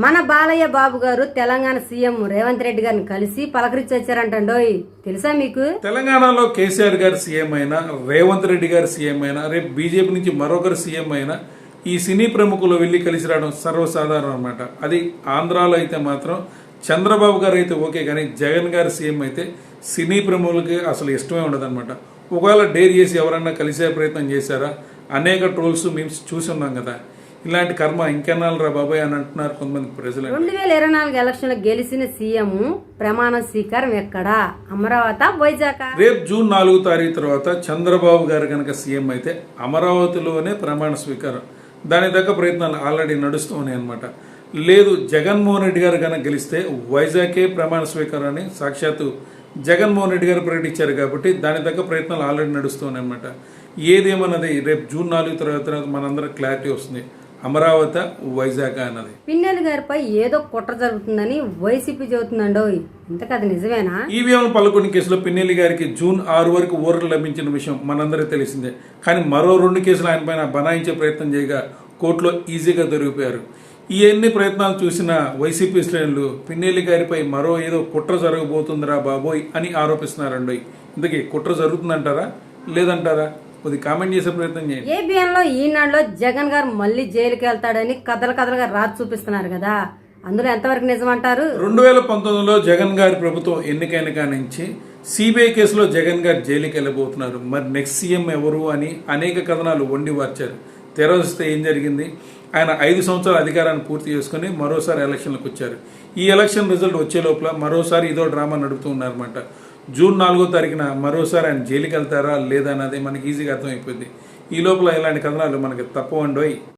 మన బాలయ్య బాబు గారు తెలంగాణ సీఎం రేవంత్ రెడ్డి గారిని కలిసి పలకరించి వచ్చారంటండోయ్. తెలుసా మీకు? తెలంగాణలో కేసీఆర్ గారు సీఎం అయినా రేవంత్ రెడ్డి గారు సీఎం అయినా రేపు బీజేపీ నుంచి మరొకరు సీఎం అయినా ఈ సినీ ప్రముఖులు వెళ్ళి కలిసి రావడం సర్వసాధారణం అనమాట అది ఆంధ్రాలో అయితే మాత్రం చంద్రబాబు గారు అయితే ఓకే కానీ జగన్ గారు సీఎం అయితే సినీ ప్రముఖులకి అసలు ఇష్టమే ఉండదన్నమాట. ఒకవేళ డేర్ చేసి ఎవరన్నా కలిసే ప్రయత్నం చేశారా? అనేక ట్రోల్స్ మేము చూసి ఉన్నాం కదా. ఇలాంటి కర్మ ఇంకెన్నాళ్ళు రా బాబాయ్ అని అంటున్నారు కొంతమంది ప్రజలు. రెండు వేల ఇరవై నాలుగు ఎలక్షన్ గెలిచిన సీఎం ప్రమాణ స్వీకారం ఎక్కడా? అమరావతి వైజాగ్? రేపు జూన్ నాలుగు తారీఖు తర్వాత చంద్రబాబు గారు కనుక సీఎం అయితే అమరావతిలోనే ప్రమాణ స్వీకారం. దాని దగ్గర ప్రయత్నాలు ఆల్రెడీ నడుస్తూ ఉన్నాయి అనమాట లేదు జగన్మోహన్ రెడ్డి గారు కనుక గెలిస్తే వైజాగ్కే ప్రమాణ స్వీకారాన్ని సాక్షాత్తు జగన్మోహన్ రెడ్డి గారు ప్రకటించారు కాబట్టి దాని దగ్గర ప్రయత్నాలు ఆల్రెడీ నడుస్తూ ఉన్నాయి అనమాట ఏదేమన్నది రేపు జూన్ నాలుగు తర్వాత తర్వాత మనందరం క్లారిటీ వస్తుంది. అమరావతి వైజాగ్ అన్నది. పిన్నెల్లి గారిపై ఏదో కుట్ర జరుగుతుందని వైసీపీ చెబుతుందండోయ్ ఇంతకు అది నిజమేనా? ఈవీఎం పలుకొని కేసులో పిన్నెల్లి గారికి జూన్ ఆరు వరకు ఊరలు లభించిన విషయం మనందరికీ తెలిసిందే. కానీ మరో రెండు కేసులు ఆయన పైన బనాయించే ప్రయత్నం చేయగా కోర్టులో ఈజీగా దొరికిపోయారు. ఈ అన్ని ప్రయత్నాలు చూసిన వైసీపీ శ్రేణులు పిన్నెల్లి గారిపై మరో ఏదో కుట్ర జరగబోతుందిరా బాబోయ్ అని ఆరోపిస్తున్నారండి ఇందుకే కుట్ర జరుగుతుందంటారా? లేదంటారా? కొద్ది కామెంట్ చేసే ప్రయత్నం చేయండి. ఏబిఎన్లో ఈనాడులో జగన్ గారు మళ్ళీ జైలుకి వెళ్తాడని కథలు కథలుగా రాసి చూపిస్తున్నారు కదా. అందులో ఎంతవరకు నిజమంటారు? రెండు వేల పంతొమ్మిదిలో జగన్ గారి ప్రభుత్వం ఎన్నికైన కానించి సిబిఐ కేసులో జగన్ గారు జైలుకి వెళ్ళబోతున్నారు. మరి నెక్స్ట్ సీఎం ఎవరు అని అనేక కథనాలు వండి వార్చారు. తెరవస్తే ఏం జరిగింది? ఆయన ఐదు సంవత్సరాల అధికారాన్ని పూర్తి చేసుకుని మరోసారి ఎలక్షన్లకు వచ్చారు. ఈ ఎలక్షన్ రిజల్ట్ వచ్చే లోపల మరోసారి ఇదో డ్రామా నడుపుతూ ఉన్నారన్నమాట. జూన్ నాలుగో తారీఖున మరోసారి ఆయన జైలుకి వెళ్తారా లేదా అన్నది మనకి ఈజీగా అర్థమైపోయింది ఈ లోపల ఇలాంటి కథనాలు మనకి తప్పవండోయ్.